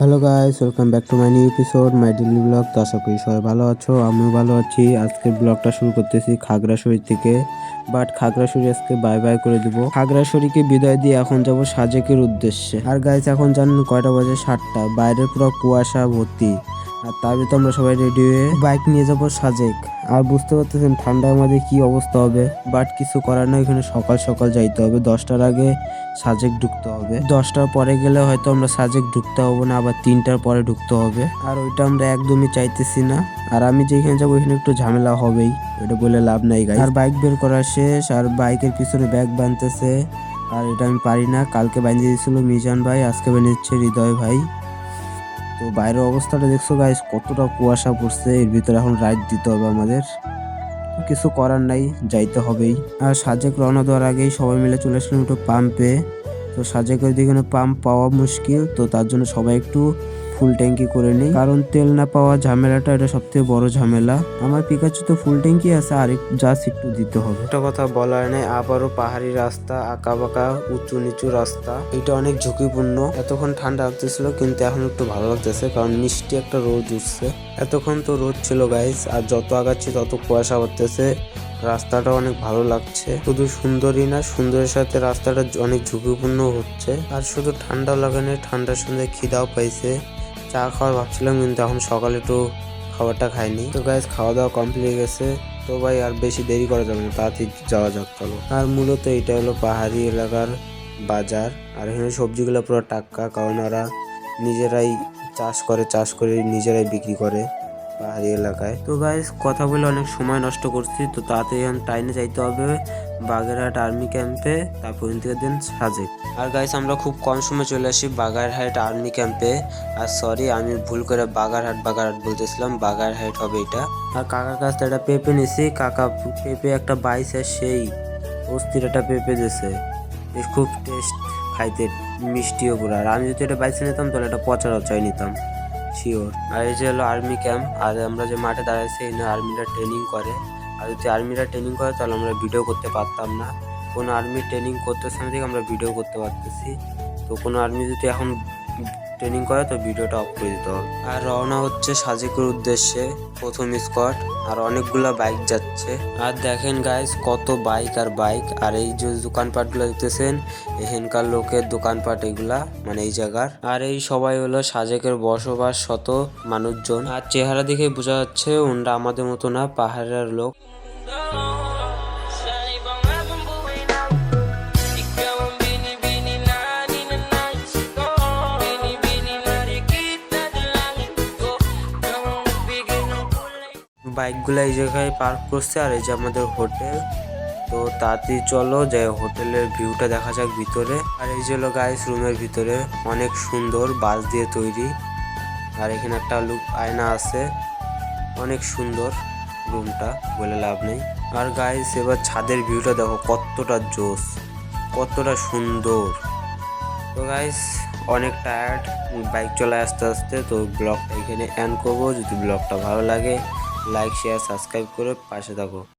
Hello guys welcome back to my new episode my daily blog তো আশা করি সবাই ভালো আছো, আমিও ভালো আছি। আজকের ব্লগটা শুরু করতেছি খাগড়াছড়ি থেকে বাট খাগড়াছড়ি আজকে বাই বাই করে দিব। খাগড়াছড়িকে বিদায় দিয়ে এখন যাব সাজেকের উদ্দেশ্যে। আর গাইস এখন জানেন কয়টা বাজে সাতটা। বাইরের পুরো কুয়াশা ভর্তি। আর তার ভিতরে আমরা সবাই রেডি হয়ে বাইক নিয়ে যাব সাজেক। আর বুঝতে পারতেছেন ঠান্ডার মধ্যে কি অবস্থা হবে? বাট কিছু করার নয় এখানে সকাল সকাল যাইতে হবে। দশটার আগে সাজেক ঢুকতে হবে। দশটার পরে গেলে হয়তো আমরা সাজেক ঢুকতে হব না, আবার তিনটার পরে ঢুকতে হবে। আর ওইটা আমরা একদমই চাইতেছি না। আর আমি যেখানে যাব, ওইখানে একটু ঝামেলা হবেই। এটা বলে লাভ নাই গাই আর বাইক বের করা শেষ, আর বাইকের পিছনে ব্যাগ বাঁধতেছে। আর এটা আমি পারি না। কালকে বাঁধিয়ে দিয়েছিল মিজান ভাই, আজকে বানিয়ে দিচ্ছে হৃদয় ভাই। তো বাইরের অবস্থাটা দেখছ গাইস কতটা কুয়াশা পড়ছে। এর ভিতরে এখন রাইড দিতে হবে আমাদের। কিছু করার নাই, যাইতে হবেই। আর সাজেক রওনা দেওয়ার আগেই সবাই মিলে চলে আসলাম একটু পাম্পে তো সাজেকের দিকে পাম্প পাওয়া মুশকিল, তো তার জন্য সবাই একটু ফুল ট্যাঙ্কি করে নিই। কারণ তেল না পাওয়া ঝামেলাটা এটা সব থেকে বড় ঝামেলা। আমার পিকাচু তো ফুল ট্যাঙ্কি আছে, আর জাস্ট একটু দিতে হবে। একটা কথা বলার নেই, আবারও পাহাড়ি রাস্তা আঁকা বাঁকা উঁচু নিচু রাস্তা, এটা অনেক ঝুঁকিপূর্ণ। এতক্ষণ ঠান্ডা লাগতেছিল, কিন্তু এখন একটু ভালো লাগতেছে, কারণ মিষ্টি একটা রোদ উঠছে। এতক্ষণ তো রোদ ছিল গাইস আর যত আগাচ্ছি তত কুয়াশা পড়তেছে রাস্তাটা অনেক ভালো লাগছে। শুধু সুন্দরই না, সুন্দরের সাথে রাস্তাটা অনেক ঝুঁকিপূর্ণ হচ্ছে। আর শুধু ঠান্ডা লাগানে, ঠান্ডার সঙ্গে খিদাও পাইছে। চা খাওয়ার ভাবছিলাম, কিন্তু এখন সকালে একটু খাবারটা খাইনি। তো গাইজ খাওয়া দাওয়া কমপ্লিট হয়ে গেছে। তো ভাই, আর বেশি দেরি করা যাবে না, তাড়াতাড়ি যাওয়া যাক, চলো। আর মূলত এটা হলো পাহাড়ি এলাকার বাজার। আর এখানে সবজিগুলো পুরো টাক্কা কারণ ওরা নিজেরাই চাষ করে চাষ করে নিজেরাই বিক্রি করে। পাহাড়ি এলাকায়। তো গাইজ কথা বলে অনেক সময় নষ্ট করছি, তো তাড়াতাড়ি এখন টাইমে যাইতে হবে। বাগেরহাট আর্মি ক্যাম্পে, তারপর থেকে দিন সাজেক। আর গাইস আমরা খুব কম সময় চলে আসি বাগারহাট আর্মি ক্যাম্পে। আর সরি আমি ভুল করে বাগারহাট বাগারহাট বলতেছিলাম, বাগারহাট হবে এটা। আর কাকার কাছ থেকে একটা পেঁপে নিছি, কাকা পেঁপে একটা বাইসে সেই অস্থির একটা পেঁপে দিয়েছে খুব টেস্ট খাইতে মিষ্টিও পুরো। আর আমি যদি এটা বাইসে নিতাম, তাহলে এটা পচা রচাই নিতাম। শিওর আর এই যে হলো আর্মি ক্যাম্প আর আমরা যে মাঠে দাঁড়াইছি, এই আর্মিরা ট্রেনিং করে। আর যদি আর্মিরা ট্রেনিং করে, তাহলে আমরা ভিডিও করতে পারতাম না। কোনো আর্মি ট্রেনিং করতে সামনে থেকে আমরা ভিডিও করতে পারতেছি। তো কোনো আর্মি যদি এখন ট্রেনিং করে তো ভিডিওটা অফ করে দিতে হবে। আর রওনা হচ্ছে সাজেকের উদ্দেশ্যে, প্রথম স্কট আর অনেকগুলা বাইক যাচ্ছে। আর দেখেন গাইস কত বাইক আর বাইক আর এই যে দোকানপাটগুলো দেখতেছেন, এখানকার লোকের দোকানপাট এগুলা মানে এই জায়গার। আর এই সবাই হলো সাজেকের বসবাস শত মানুষজন। আর চেহারা দেখে বোঝা যাচ্ছে, ওনরা আমাদের মতো না, পাহাড়ের লোক। বাইকগুলো এই জায়গায় পার্ক করছে আর এই যে আমাদের হোটেল তো তাড়াতাড়ি চলো যে হোটেলের ভিউটা দেখা যাক ভিতরে। আর এই যে হলো গাইস রুমের ভিতরে অনেক সুন্দর বাঁশ দিয়ে তৈরি। আর এখানে একটা লুক আয়না আছে। অনেক সুন্দর রুমটা বলে লাভ নেই। আর গাইস এবার ছাদের ভিউটা দেখো, কতটা জোস কতটা সুন্দর। তো গাইস অনেক টায়ার্ড বাইক চলে আসতে আসতে, তো ব্লগটা এখানে এন্ড করব। যদি ব্লগটা ভালো লাগে লাইক শেয়ার সাবস্ক্রাইব করে পাশে থাকো।